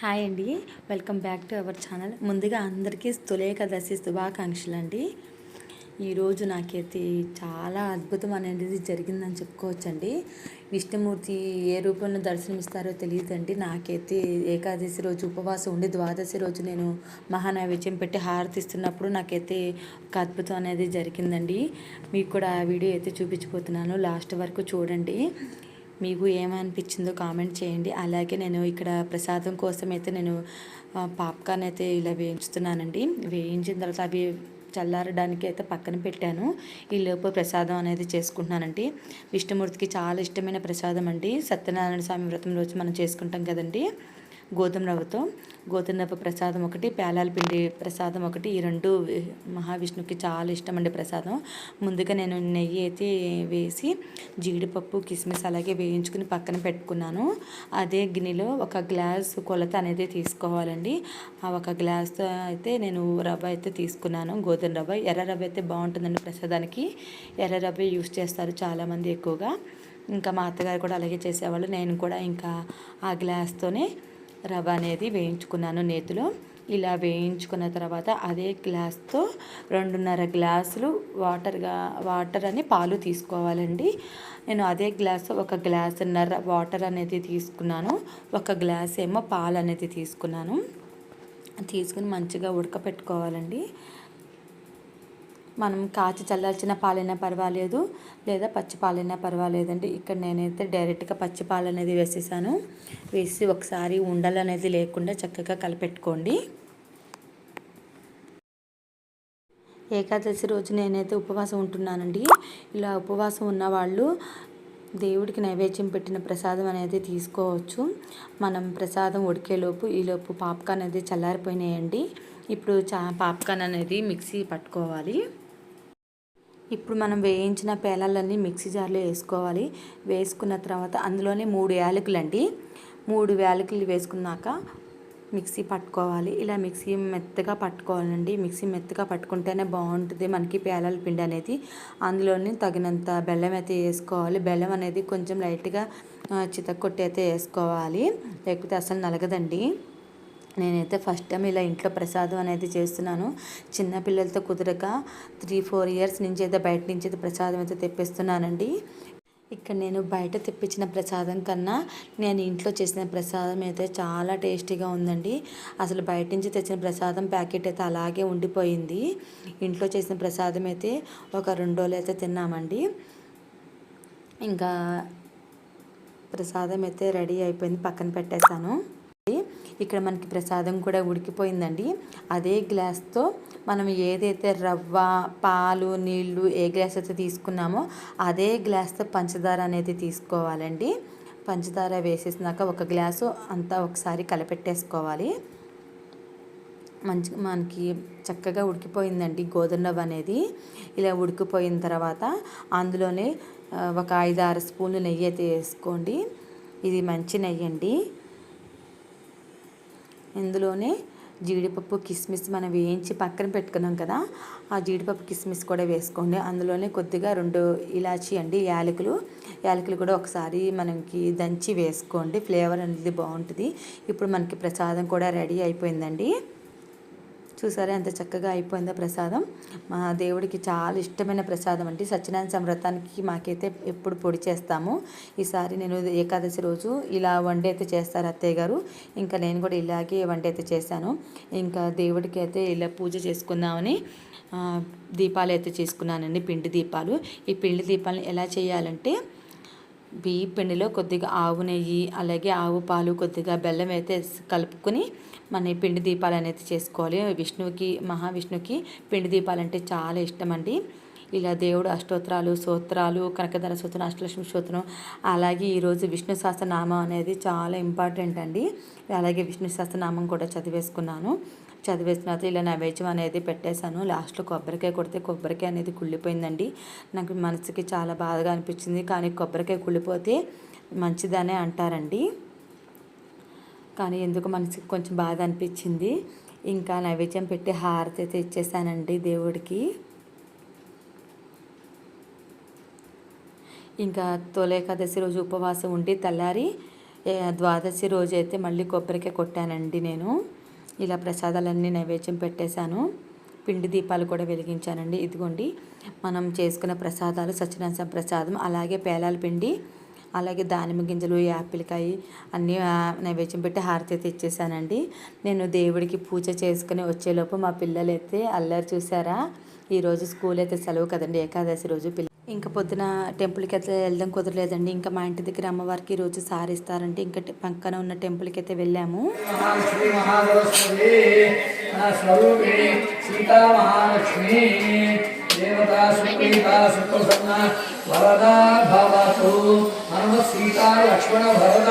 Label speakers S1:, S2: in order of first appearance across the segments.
S1: Hi అండి. Welcome back to our channel. ముందుగా అందరికీ తులేకదశి శుభాకాంక్షలు అండి ఈరోజు నాకైతే చాలా అద్భుతం అనేది జరిగిందని చెప్పుకోవచ్చండి. విష్ణుమూర్తి ఏ రూపంలో దర్శనమిస్తారో తెలియదండి. నాకైతే ఏకాదశి రోజు ఉపవాసం ఉండి ద్వాదశి రోజు నేను మహానైవేద్యం పెట్టి హారతిస్తున్నప్పుడు నాకైతే ఒక అద్భుతం అనేది జరిగిందండి. మీకు కూడా ఆ వీడియో అయితే చూపించిపోతున్నాను లాస్ట్ వరకు చూడండి. మీకు ఏమనిపించిందో కామెంట్ చేయండి. అలాగే నేను ఇక్కడ ప్రసాదం కోసం అయితే నేను పాప్కార్న్ అయితే ఇలా వేయించుతున్నానండి. వేయించిన తర్వాత అవి చల్లారడానికి అయితే పక్కన పెట్టాను. ఈ లోపు ప్రసాదం అనేది చేసుకుంటున్నానండి. విష్ణుమూర్తికి చాలా ఇష్టమైన ప్రసాదం అండి. సత్యనారాయణ స్వామి వ్రతం రోజు మనం చేసుకుంటాం కదండి. గోధుమ రవ్వతో గోధుమ రవ్వ ప్రసాదం ఒకటి పేలాల పిండి ప్రసాదం ఒకటి ఈ రెండు మహావిష్ణుకి మహావిష్ణువుకి చాలా ఇష్టం అండి ప్రసాదం. ముందుగా నేను నెయ్యి అయితే వేసి జీడిపప్పు కిస్మిస్ అలాగే వేయించుకుని పక్కన పెట్టుకున్నాను. అదే గిన్నెలో ఒక గ్లాస్ కొలత అనేది తీసుకోవాలండి. ఆ ఒక గ్లాస్తో అయితే నేను రవ్వ అయితే తీసుకున్నాను. గోధుమ రవ్వ ఎర్ర రవ్వ అయితే బాగుంటుందండి ప్రసాదానికి. ఎర్ర రవ్వ యూస్ చేస్తారు చాలామంది ఎక్కువగా. ఇంకా మా అత్తగారు కూడా అలాగే చేసేవాళ్ళు. నేను కూడా ఇంకా ఆ గ్లాస్తోనే రవ్వ అనేది వేయించుకున్నాను నేతిలో. ఇలా వేయించుకున్న తర్వాత అదే గ్లాస్తో రెండున్నర గ్లాసులు వాటర్గా వాటర్ అని పాలు తీసుకోవాలండి. నేను అదే గ్లాస్ ఒక గ్లాసున్నర వాటర్ అనేది తీసుకున్నాను. ఒక గ్లాస్ ఏమో పాలు అనేది తీసుకున్నాను. తీసుకుని మంచిగా ఉడకపెట్టుకోవాలండి. మనం కాచి చల్లార్చిన పాలైనా పర్వాలేదు లేదా పచ్చి పాలైనా పర్వాలేదండి. ఇక్కడ నేనైతే డైరెక్ట్గా పచ్చి పాలు అనేది వేసేసాను. వేసి ఒకసారి ఉండలు అనేది లేకుండా చక్కగా కలిపెట్టుకోండి. ఏకాదశి రోజు నేనైతే ఉపవాసం ఉంటున్నానండి. ఇలా ఉపవాసం ఉన్నవాళ్ళు దేవుడికి నైవేద్యం పెట్టిన ప్రసాదం అనేది తీసుకోవచ్చు. మనం ప్రసాదం ఉడికేలోపు ఈలోపు పాప్కార్న్ అనేది చల్లారిపోయినాయండి. ఇప్పుడు చా పాప్కార్న్ అనేది మిక్సీ పట్టుకోవాలి. ఇప్పుడు మనం వేయించిన పేలాలన్నీ మిక్సీ జార్లో వేసుకోవాలి. వేసుకున్న తర్వాత అందులోనే మూడు యాలకులండి. మూడు యాలకులు వేసుకున్నాక మిక్సీ పట్టుకోవాలి. ఇలా మిక్సీ మెత్తగా పట్టుకోవాలండి. మిక్సీ మెత్తగా పట్టుకుంటేనే బాగుంటుంది మనకి పేలాల పిండి అనేది. అందులోనే తగినంత బెల్లం అయితే వేసుకోవాలి. బెల్లం అనేది కొంచెం లైట్గా చితక్కొట్టి అయితే వేసుకోవాలి. లేకపోతే అసలు నలగదండి. నేనైతే ఫస్ట్ టైం ఇలా ఇంట్లో ప్రసాదం అనేది చేస్తున్నాను. చిన్నపిల్లలతో కుదరక త్రీ ఫోర్ ఇయర్స్ నుంచి అయితే బయట నుంచి అయితే ప్రసాదం అయితే తెప్పిస్తున్నానండి. ఇక్కడ నేను బయట తెప్పించిన ప్రసాదం కన్నా నేను ఇంట్లో చేసిన ప్రసాదం అయితే చాలా టేస్టీగా ఉందండి. అసలు బయట నుంచి తెచ్చిన ప్రసాదం ప్యాకెట్ అయితే అలాగే ఉండిపోయింది. ఇంట్లో చేసిన ప్రసాదం అయితే ఒక రెండు రోజులు అయితే తిన్నామండి. ఇంకా ప్రసాదం అయితే రెడీ అయిపోయింది పక్కన పెట్టేశాను. ఇక్కడ మనకి ప్రసాదం కూడా ఉడికిపోయిందండి. అదే గ్లాస్తో మనం ఏదైతే రవ్వ పాలు నీళ్ళు ఏ గ్లాస్ అయితే తీసుకున్నామో అదే గ్లాస్తో పంచదార అనేది తీసుకోవాలండి. పంచదార వేసేసినాక ఒక గ్లాసు అంతా ఒకసారి కలపెట్టేసుకోవాలి. మంచి మనకి చక్కగా ఉడికిపోయిందండి గోధుమ అనేది. ఇలా ఉడికిపోయిన తర్వాత అందులోనే ఒక ఐదు ఆరు స్పూన్లు నెయ్యి అయితే వేసుకోండి. ఇది మంచి నెయ్యి అండి ఇందులోనే జీడిపప్పు కిస్మిస్ మనం వేయించి పక్కన పెట్టుకున్నాం కదా ఆ జీడిపప్పు కిస్మిస్ కూడా వేసుకోండి. అందులోనే కొద్దిగా రెండు ఇలాచి అండి యాలకులు. యాలకులు కూడా ఒకసారి మనకి దంచి వేసుకోండి. ఫ్లేవర్ అనేది బాగుంటుంది. ఇప్పుడు మనకి ప్రసాదం కూడా రెడీ అయిపోయిందండి. చూసారా? ఎంత చక్కగా అయిపోయిందో ప్రసాదం. మా దేవుడికి చాలా ఇష్టమైన ప్రసాదం అండి. సత్యనారాయణ సంవ్రతానికి మాకైతే ఎప్పుడు పొడి చేస్తాము. ఈసారి నేను ఏకాదశి రోజు ఇలా వండి అయితే చేస్తారు అత్తయ్య గారు. ఇంకా నేను కూడా ఇలాగే వండి అయితే చేశాను. ఇంకా దేవుడికి అయితే ఇలా పూజ చేసుకుందామని దీపాలు అయితే చేసుకున్నానండి. పిండి దీపాలు. ఈ పిండి దీపాలను ఎలా చేయాలంటే బియ్య పిండిలో కొద్దిగా ఆవు నెయ్యి అలాగే ఆవు పాలు కొద్దిగా బెల్లం అయితే కలుపుకొని మన పిండి దీపాలు అనేది చేసుకోవాలి. విష్ణువుకి మహావిష్ణువుకి పిండి దీపాలు అంటే చాలా ఇష్టం అండి. ఇలా దేవుడు అష్టోత్తరాలు సూత్రాలు కనకధర సూత్రం అష్టలక్ష్మి సూత్రం అలాగే ఈరోజు విష్ణు సహస్రనామం అనేది చాలా ఇంపార్టెంట్ అండి. అలాగే విష్ణు సహస్రనామం కూడా చదివేసుకున్నాను. చదివేసిన తర్వాత ఇలా నైవేద్యం అనేది పెట్టేశాను. లాస్ట్లో కొబ్బరికాయ కొడితే కొబ్బరికాయ అనేది కుళ్ళిపోయిందండి. నాకు మనసుకి చాలా బాధగా అనిపించింది. కానీ కొబ్బరికాయ కుళ్ళిపోతే మంచిదనే అంటారండి. కానీ ఎందుకు మనసుకి కొంచెం బాధ అనిపించింది. ఇంకా నైవేద్యం పెట్టి హారతి అయితే ఇచ్చేసానండి దేవుడికి. ఇంకా తొలి ఏకాదశి రోజు ఉపవాసం ఉండి తెల్లారి ద్వాదశి రోజు అయితే మళ్ళీ కొబ్బరికాయ కొట్టానండి నేను. ఇలా ప్రసాదాలన్నీ నైవేద్యం పెట్టేశాను. పిండి దీపాలు కూడా వెలిగించానండి. ఇదిగోండి మనం చేసుకున్న ప్రసాదాలు సత్యనారాయణ ప్రసాదం అలాగే పేలాల పిండి అలాగే దానిమ్మ గింజలు యాపిల్కాయ అన్నీ నైవేద్యం పెట్టి హారతి తెచ్చేసానండి నేను దేవుడికి పూజ చేసుకుని వచ్చేలోపు మా పిల్లలు అయితే అల్లరి చూసారా ఈరోజు స్కూల్ అయితే సెలవు కదండి ఏకాదశి రోజు పిల్ల ఇంకా పొద్దున టెంపుల్కి అయితే వెళ్ళడం కుదరలేదండి. ఇంకా మా ఇంటి దగ్గర అమ్మవారికి రోజు సారి ఇస్తారంటే ఇంకా పక్కన ఉన్న టెంపుల్కి అయితే వెళ్ళాము.
S2: సీతా లక్ష్మణ భరత.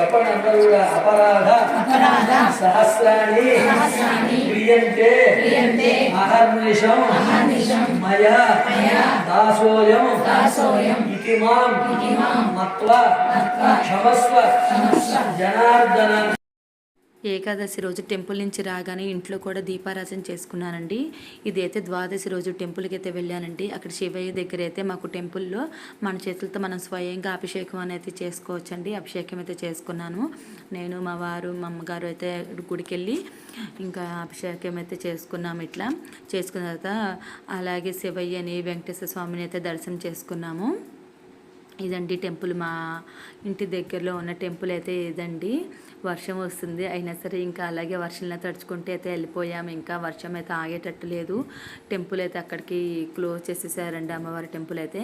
S2: అందరూ కూడా అపరాధ. సహస్రాణి. క్రియంతే అహర్నిశం మయా. దాసోయం. ఇతి మాం మత్వా. క్షమస్వ. జనార్దన.
S1: ఏకాదశి రోజు టెంపుల్ నుంచి రాగానే ఇంట్లో కూడా దీపారాధన చేసుకున్నానండి. ఇది అయితే ద్వాదశి రోజు టెంపుల్కి అయితే వెళ్ళానండి. అక్కడ శివయ్య దగ్గర అయితే మాకు టెంపుల్లో మన చేతులతో మనం స్వయంగా అభిషేకం అనేది చేసుకోవచ్చండి. అభిషేకం అయితే చేసుకున్నాను. నేను మా వారు మా అమ్మగారు అయితే గుడికి వెళ్ళి ఇంకా అభిషేకం అయితే చేసుకున్నాము ఇట్లా. చేసుకున్న తర్వాత అలాగే శివయ్యని వెంకటేశ్వర స్వామిని అయితే దర్శనం చేసుకున్నాము. ఇదండి టెంపుల్ మా ఇంటి దగ్గరలో ఉన్న టెంపుల్ అయితే ఇదండి. వర్షం వస్తుంది అయినా సరే ఇంకా అలాగే వర్షంలో తడుచుకుంటే అయితే వెళ్ళిపోయాము ఇంకా వర్షం అయితే ఆగేటట్టు లేదు. టెంపుల్ అయితే అక్కడికి క్లోజ్ చేసేసారండి అమ్మవారి టెంపుల్ అయితే.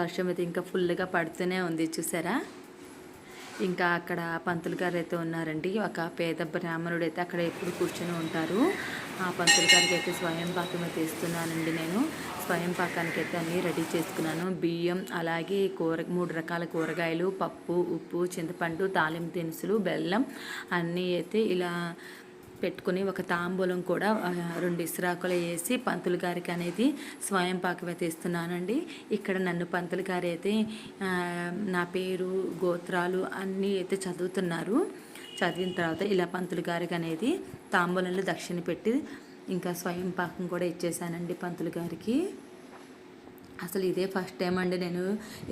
S1: వర్షం అయితే ఇంకా ఫుల్గా పడుతూనే ఉంది చూసారా? ఇంకా అక్కడ పంతులు గారు అయితే ఉన్నారండి. ఒక పేద బ్రాహ్మణుడు అయితే అక్కడ ఎప్పుడు కూర్చొని ఉంటారు. ఆ పంతులు గారికి అయితే స్వయం పాకం అయితే ఇస్తున్నానండి నేను. స్వయం పాకానికి అయితే అన్నీ రెడీ చేసుకున్నాను. బియ్యం అలాగే కూర మూడు రకాల కూరగాయలు పప్పు ఉప్పు చింతపండు తాలింపు దినుసులు బెల్లం అన్నీ అయితే ఇలా పెట్టుకుని ఒక తాంబూలం కూడా రెండు ఇసురాకులు వేసి పంతులు గారికి అనేది స్వయం పాకం ఇస్తున్నానండి ఇక్కడ నన్ను పంతులు గారు అయితే నా పేరు గోత్రాలు అన్నీ అయితే చదువుతున్నారు. చదివిన తర్వాత ఇలా పంతులు గారికి అనేది తాంబూలంలో దక్షిణ పెట్టి ఇంకా స్వయం పాకం కూడా ఇచ్చేసానండి పంతులు గారికి. అసలు ఇదే ఫస్ట్ టైం అండి నేను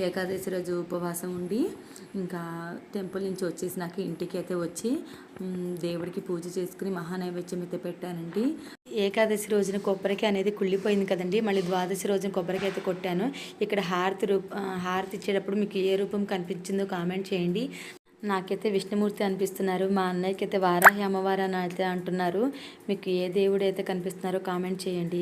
S1: ఏకాదశి రోజు ఉపవాసం ఉండి ఇంకా టెంపుల్ నుంచి వచ్చేసి నాకు ఇంటికి అయితే వచ్చి దేవుడికి పూజ చేసుకుని మహానైవేద్యం అయితే పెట్టానండి. ఏకాదశి రోజున కొబ్బరికి అనేది కుళ్ళిపోయింది కదండి మళ్ళీ ద్వాదశి రోజున కొబ్బరికి అయితే కొట్టాను. ఇక్కడ హారతి రూప హారతి ఇచ్చేటప్పుడు మీకు ఏ రూపం కనిపించిందో కామెంట్ చేయండి. నాకైతే విష్ణుమూర్తి అనిపిస్తున్నారు మా అన్నయ్యకి అయితే వారాహి అమ్మవారు అని అయితే అంటున్నారు. మీకు ఏ దేవుడు అయితే కనిపిస్తున్నారో కామెంట్ చేయండి.